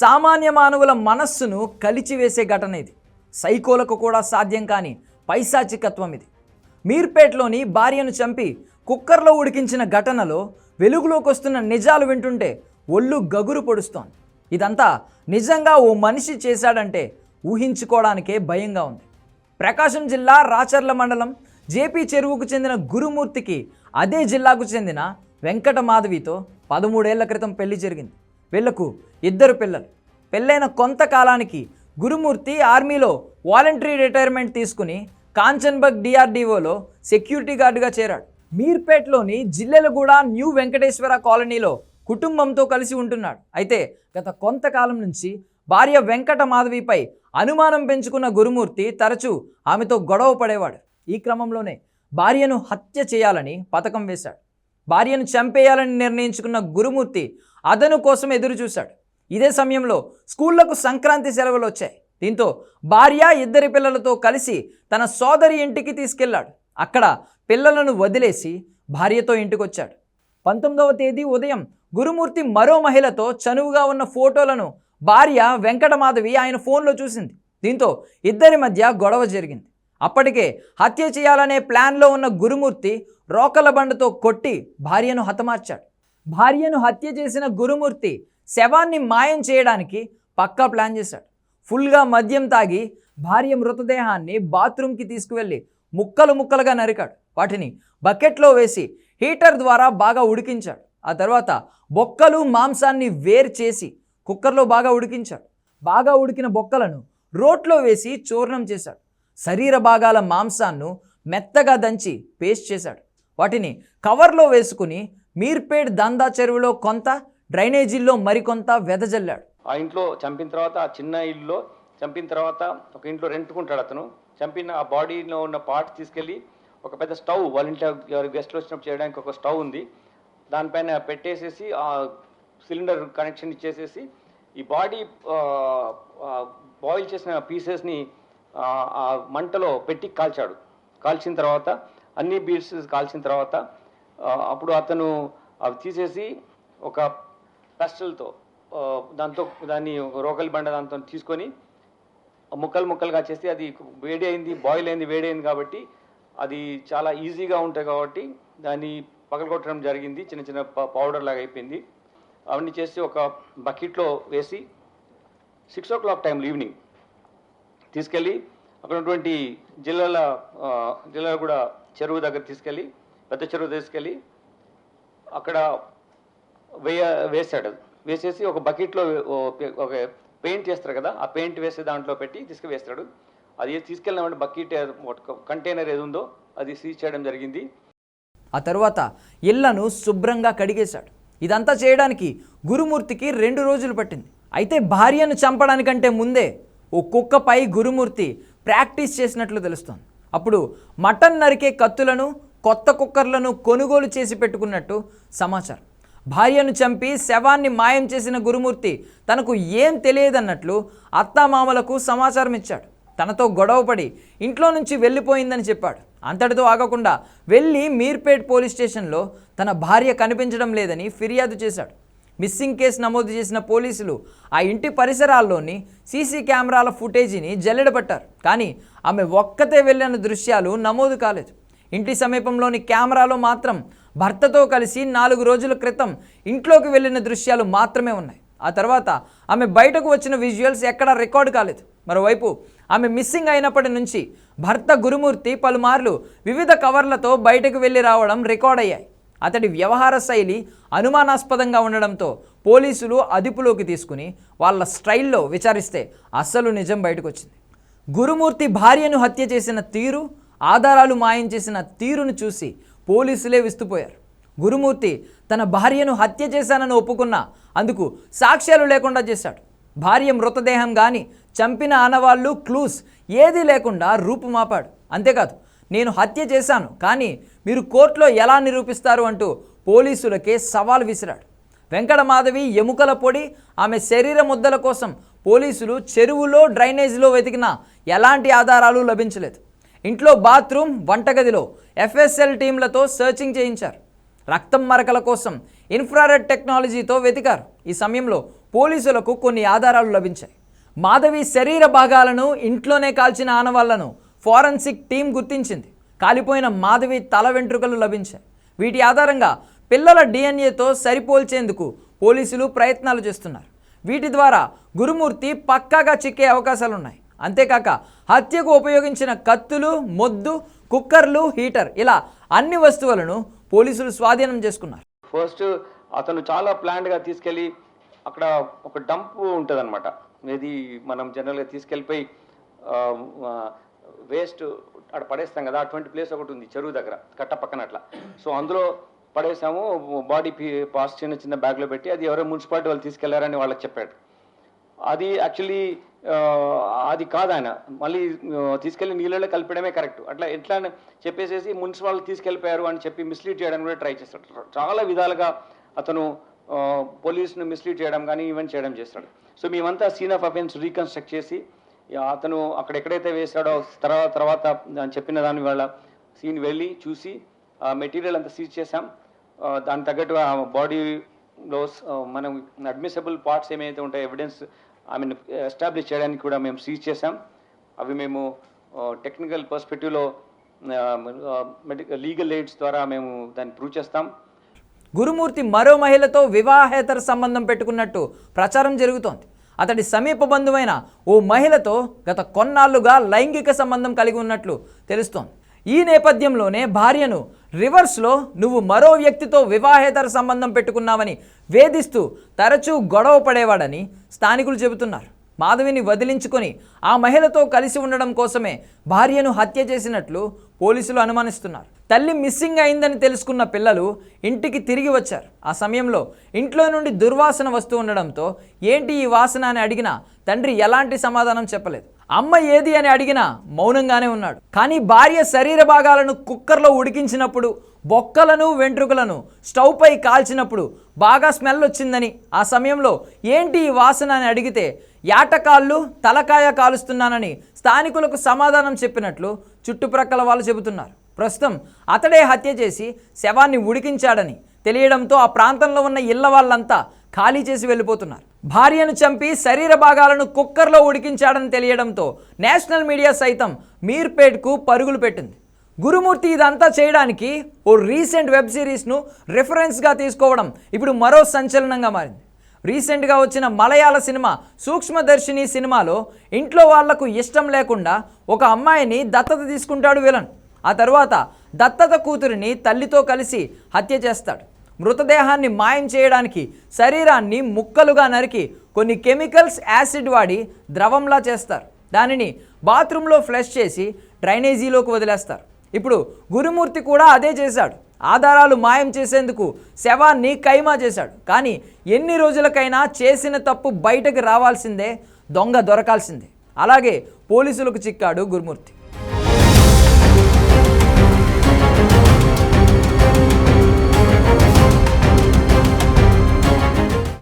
సామాన్య మానవుల మనస్సును కలిచివేసే ఘటన ఇది. సైకోలకు కూడా సాధ్యం కాని పైశాచికత్వం ఇది. మీర్పేట్లోని భార్యను చంపి కుక్కర్లో ఉడికించిన ఘటనలో వెలుగులోకి వస్తున్న నిజాలు వింటుంటే ఒళ్ళు గగురు పొడుస్తోంది. ఇదంతా నిజంగా ఓ మనిషి చేశాడంటే ఊహించుకోవడానికే భయంగా ఉంది. ప్రకాశం జిల్లా రాచర్ల మండలం జేపీ చెరువుకు చెందిన గురుమూర్తికి అదే జిల్లాకు చెందిన వెంకట మాధవితో పదమూడేళ్ళ క్రితం పెళ్ళి జరిగింది. వీళ్ళకు ఇద్దరు పిల్లలు. పెళ్ళైన కొంతకాలానికి గురుమూర్తి ఆర్మీలో వాలంటరీ రిటైర్మెంట్ తీసుకుని కాంచన్బర్గ్ డిఆర్డీఓలో సెక్యూరిటీ గార్డుగా చేరాడు. మీర్పేట్లోని జిల్లెలగూడ న్యూ వెంకటేశ్వర కాలనీలో కుటుంబంతో కలిసి ఉంటున్నాడు. అయితే గత కొంతకాలం నుంచి భార్య వెంకట మాధవిపై అనుమానం పెంచుకున్న గురుమూర్తి తరచూ ఆమెతో గొడవ పడేవాడు. ఈ క్రమంలోనే భార్యను హత్య చేయాలని పథకం వేశాడు. భార్యను చంపేయాలని నిర్ణయించుకున్న గురుమూర్తి అదను కోసం ఎదురు చూశాడు. ఇదే సమయంలో స్కూళ్ళకు సంక్రాంతి సెలవులు వచ్చాయి. దీంతో భార్య ఇద్దరి పిల్లలతో కలిసి తన సోదరి ఇంటికి తీసుకెళ్ళాడు. అక్కడ పిల్లలను వదిలేసి భార్యతో ఇంటికొచ్చాడు. పంతొమ్మిదవ తేదీ ఉదయం గురుమూర్తి మరో మహిళతో చనువుగా ఉన్న ఫోటోలను భార్య వెంకటమాధవి ఆయన ఫోన్లో చూసింది. దీంతో ఇద్దరి మధ్య గొడవ జరిగింది. అప్పటికే హత్య చేయాలనే ప్లాన్లో ఉన్న గురుమూర్తి రోకల బండతో కొట్టి భార్యను హతమార్చాడు. భార్యను హత్య చేసిన గురుమూర్తి శవాన్ని మాయం చేయడానికి పక్కా ప్లాన్ చేశాడు. ఫుల్గా మద్యం తాగి భార్య మృతదేహాన్ని బాత్రూమ్కి తీసుకువెళ్ళి ముక్కలు ముక్కలుగా నరికాడు. వాటిని బకెట్లో వేసి హీటర్ ద్వారా బాగా ఉడికించాడు. ఆ తర్వాత బొక్కలు మాంసాన్ని వేరు చేసి కుక్కర్లో బాగా ఉడికించాడు. బాగా ఉడికిన బొక్కలను రోట్లో వేసి చూర్ణం చేశాడు. శరీర భాగాల మాంసాన్ని మెత్తగా దంచి పేస్ట్ చేశాడు. వాటిని కవర్లో వేసుకుని మీర్పేట్ దందా చెరువులో కొంత డ్రైనేజీల్లో మరికొంత వెదజల్లాడు. ఆ ఇంట్లో చంపిన తర్వాత ఆ చిన్న ఇల్లులో చంపిన తర్వాత ఒక ఇంట్లో రెంట్కుంటాడు అతను. చంపిన ఆ బాడీలో ఉన్న పార్ట్ తీసుకెళ్ళి ఒక పెద్ద స్టవ్ వాళ్ళ ఇంట్లో ఎవరి గెస్ట్లు వచ్చినప్పుడు చేయడానికి ఒక స్టవ్ ఉంది. దానిపైన పెట్టేసేసి ఆ సిలిండర్ కనెక్షన్ ఇచ్చేసేసి ఈ బాడీ బాయిల్ చేసిన పీసెస్ని ఆ మంటలో పెట్టి కాల్చాడు. కాల్చిన తర్వాత అన్ని పీసెస్ కాల్చిన తర్వాత అప్పుడు అతను అవి తీసేసి ఒక పెస్టల్తో దాంతో దాన్ని ఒక రోకలి బండ దాంతో తీసుకొని ముక్కలు ముక్కలుగా చేస్తే అది వేడి అయింది బాయిల్ అయింది వేడి అయింది కాబట్టి అది చాలా ఈజీగా ఉంటాయి కాబట్టి దాన్ని పగలగొట్టడం జరిగింది చిన్న చిన్న పౌడర్ లాగా అయిపోయింది. అవన్నీ చేసి ఒక బకెట్లో వేసి సిక్స్ ఓ క్లాక్ టైంలో ఈవినింగ్ తీసుకెళ్ళి అక్కడ ఉన్నటువంటి జిల్లాల జిల్లాలో కూడా చెరువు దగ్గర తీసుకెళ్ళి పెద్ద చెరువు తీసుకెళ్ళి అక్కడ వేయ వేసాడు వేసేసి ఒక బకెట్లో ఒక పెయింట్ చేస్తారు కదా ఆ పెయింట్ వేసే దాంట్లో పెట్టి తీసుకువేస్తాడు. అది తీసుకెళ్ళినామంటే బకెట్ కంటైనర్ ఏది ఉందో అది సీజ్ చేయడం జరిగింది. ఆ తర్వాత ఇళ్ళను శుభ్రంగా కడిగేశాడు. ఇదంతా చేయడానికి గురుమూర్తికి రెండు రోజులు పట్టింది. అయితే భార్యను చంపడానికంటే ముందే ఓ కుక్కపై గురుమూర్తి ప్రాక్టీస్ చేసినట్లు తెలుస్తోంది. అప్పుడు మటన్ నరికే కత్తులను కొత్త కుక్కర్లను కొనుగోలు చేసి పెట్టుకున్నట్టు సమాచారం. భార్యను చంపి శవాన్ని మాయం చేసిన గురుమూర్తి తనకు ఏం తెలియదన్నట్లు అత్తామామలకు సమాచారం ఇచ్చాడు. తనతో గొడవపడి ఇంట్లో నుంచి వెళ్ళిపోయిందని చెప్పాడు. అంతటితో ఆగకుండా వెళ్ళి మీర్పేట్ పోలీస్ స్టేషన్లో తన భార్య కనిపించడం లేదని ఫిర్యాదు చేశాడు. మిస్సింగ్ కేసు నమోదు చేసిన పోలీసులు ఆ ఇంటి పరిసరాల్లోని సీసీ కెమెరాల ఫుటేజీని జల్లెడబట్టారు. కానీ ఆమె ఒక్కతే వెళ్ళిన దృశ్యాలు నమోదు కాలేదు. ఇంటి సమీపంలోని కెమెరాలో మాత్రం భర్తతో కలిసి నాలుగు రోజుల క్రితం ఇంట్లోకి వెళ్ళిన దృశ్యాలు మాత్రమే ఉన్నాయి. ఆ తర్వాత ఆమె బయటకు వచ్చిన విజువల్స్ ఎక్కడా రికార్డు కాలేదు. మరోవైపు ఆమె మిస్సింగ్ అయినప్పటి నుంచి భర్త గురుమూర్తి పలుమార్లు వివిధ కవర్లతో బయటకు వెళ్ళి రావడం రికార్డ్ అయ్యాయి. అతడి వ్యవహార శైలి అనుమానాస్పదంగా ఉండడంతో పోలీసులు అదుపులోకి తీసుకుని వాళ్ళ స్టైల్లో విచారిస్తే అస్సలు నిజం బయటకు వచ్చింది. గురుమూర్తి భార్యను హత్య చేసిన తీరు ఆధారాలు మాయం చేసిన తీరును చూసి పోలీసులే విస్తుపోయారు. గురుమూర్తి తన భార్యను హత్య చేశానని ఒప్పుకున్నా అందుకు సాక్ష్యాలు లేకుండా చేశాడు. భార్య మృతదేహం కానీ చంపిన ఆనవాళ్ళు క్లూస్ ఏదీ లేకుండా రూపుమాపాడు. అంతేకాదు నేను హత్య చేశాను కానీ మీరు కోర్టులో ఎలా నిరూపిస్తారు అంటూ పోలీసులకే సవాల్ విసిరాడు. వెంకటమాధవి ఎముకల పొడి ఆమె శరీర ముద్దల కోసం పోలీసులు చెరువులో డ్రైనేజీలో వెతికినా ఎలాంటి ఆధారాలు లభించలేదు. ఇంట్లో బాత్రూమ్ వంటగదిలో ఎఫ్ఎస్ఎల్ టీంలతో సర్చింగ్ చేయించారు. రక్తం మరకల కోసం ఇన్ఫ్రారెడ్ టెక్నాలజీతో వెతికారు. ఈ సమయంలో పోలీసులకు కొన్ని ఆధారాలు లభించాయి. మాధవి శరీర భాగాలను ఇంట్లోనే కాల్చిన ఆనవాళ్ళను ఫారెన్సిక్ టీం గుర్తించింది. కాలిపోయిన మాధవి తల వెంట్రుకలు లభించాయి. వీటి ఆధారంగా పిల్లల డిఎన్ఏతో సరిపోల్చేందుకు పోలీసులు ప్రయత్నాలు చేస్తున్నారు. వీటి ద్వారా గురుమూర్తి పక్కాగా చిక్కే అవకాశాలున్నాయి. అంతేకాక హత్యకు ఉపయోగించిన కత్తులు మొద్దు కుక్కర్లు హీటర్ ఇలా అన్ని వస్తువులను పోలీసులు స్వాధీనం చేసుకున్నారు. ఫస్ట్ అతను చాలా ప్లాన్డ్గా తీసుకెళ్ళి అక్కడ ఒక డంప్ ఉంటుంది అనమాట ఇది మనం జనరల్గా తీసుకెళ్ళిపోయి వేస్ట్ అక్కడ పడేస్తాం కదా అటువంటి ప్లేస్ ఒకటి ఉంది చెరువు దగ్గర కట్ట పక్కన అట్లా. సో అందులో పడేసాము బాడీ పాస్ చిన్న చిన్న బ్యాగ్లో పెట్టి అది ఎవరో మున్సిపాలిటీ వాళ్ళు తీసుకెళ్ళారని వాళ్ళకి చెప్పాడు. అది యాక్చువల్లీ అది కాదు ఆయన. మళ్ళీ తీసుకెళ్ళి నీళ్ళలో కలిపడమే కరెక్ట్. అట్లా ఎట్లా అని చెప్పేసేసి మున్సిపాల్ తీసుకెళ్ళిపోయారు అని చెప్పి మిస్లీడ్ చేయడానికి కూడా ట్రై చేస్తాడు. చాలా విధాలుగా అతను పోలీసును మిస్లీడ్ చేయడం కానీ ఈవెంట్ చేయడం చేస్తాడు. సో మేమంతా సీన్ ఆఫ్ అఫెన్స్ రీకన్స్ట్రక్ట్ చేసి అతను అక్కడ ఎక్కడైతే వేశాడో తర్వాత తర్వాత చెప్పిన దాని వల్ల సీన్ వెళ్ళి చూసి ఆ మెటీరియల్ అంతా సీజ్ చేసాం దానికి తగ్గట్టు ఆ బాడీలో మనం అడ్మిసబుల్ పార్ట్స్ ఏమైతే ఉంటాయో ఎవిడెన్స్ ఐ మీన్ ఎస్టాబ్లిష్ చేయడానికి కూడా మేము సీజ్ చేశాం. అవి మేము టెక్నికల్ పర్స్పెక్టివ్లో మెడికల్ లీగల్ ఎయిడ్స్ ద్వారా మేము దాన్ని ప్రూవ్ చేస్తాం. గురుమూర్తి మరో మహిళతో వివాహేతర సంబంధం పెట్టుకున్నట్టు ప్రచారం జరుగుతోంది. అతడి సమీప బంధువైన ఓ మహిళతో గత కొన్నాళ్ళుగా లైంగిక సంబంధం కలిగి ఉన్నట్లు తెలుస్తోంది. ఈ నేపథ్యంలోనే భార్యను రివర్స్లో నువ్వు మరో వ్యక్తితో వివాహేతర సంబంధం పెట్టుకున్నావని వేధిస్తూ తరచూ గొడవ పడేవాడని స్థానికులు చెబుతున్నారు. మాధవిని వదిలించుకొని ఆ మహిళతో కలిసి ఉండడం కోసమే భార్యను హత్య చేసినట్లు పోలీసులు అనుమానిస్తున్నారు. తల్లి మిస్సింగ్ అయిందని తెలుసుకున్న పిల్లలు ఇంటికి తిరిగి వచ్చారు. ఆ సమయంలో ఇంట్లో నుండి దుర్వాసన వస్తూ ఉండడంతో ఏంటి ఈ వాసన అని అడిగినా తండ్రి ఎలాంటి సమాధానం చెప్పలేదు. అమ్మ ఏది అని అడిగినా మౌనంగానే ఉన్నాడు. కానీ భార్య శరీర భాగాలను కుక్కర్లో ఉడికించినప్పుడు బొక్కలను వెంట్రుకలను స్టవ్పై కాల్చినప్పుడు బాగా స్మెల్ వచ్చిందని ఆ సమయంలో ఏంటి ఈ వాసన అని అడిగితే యాటకాళ్ళు తలకాయ కాలుస్తున్నానని స్థానికులకు సమాధానం చెప్పినట్లు చుట్టుప్రక్కల వాళ్ళు చెబుతున్నారు. ప్రస్తుతం అతడే హత్య చేసి శవాన్ని ఉడికించాడని తెలియడంతో ఆ ప్రాంతంలో ఉన్న ఇళ్ళ వాళ్ళంతా ఖాళీ చేసి వెళ్ళిపోతున్నారు. భార్యను చంపి శరీర భాగాలను కుక్కర్లో ఉడికించాడని తెలియడంతో నేషనల్ మీడియా సైతం మీర్పేట్కు పరుగులు పెట్టింది. గురుమూర్తి ఇదంతా చేయడానికి ఓ రీసెంట్ వెబ్ సిరీస్ను రిఫరెన్స్గా తీసుకోవడం ఇప్పుడు మరో సంచలనంగా మారింది. రీసెంట్గా వచ్చిన మలయాళ సినిమా సూక్ష్మదర్శిని సినిమాలో ఇంట్లో వాళ్ళకు ఇష్టం లేకుండా ఒక అమ్మాయిని దత్తత తీసుకుంటాడు విలన్. ఆ తర్వాత దత్తత కూతురిని తల్లితో కలిసి హత్య చేస్తాడు. మృతదేహాన్ని మాయం చేయడానికి శరీరాన్ని ముక్కలుగా నరికి కొన్ని కెమికల్స్ యాసిడ్ వాడి ద్రవంలా చేస్తారు. దానిని బాత్రూంలో ఫ్లష్ చేసి డ్రైనేజీలోకి వదిలేస్తారు. ఇప్పుడు గురుమూర్తి కూడా అదే చేశాడు. ఆధారాలు మాయం చేసేందుకు శవాన్ని కైమా చేశాడు. కానీ ఎన్ని రోజులకైనా చేసిన తప్పు బయటకు రావాల్సిందే దొంగ దొరకాల్సిందే. అలాగే పోలీసులకు చిక్కాడు గురుమూర్తి.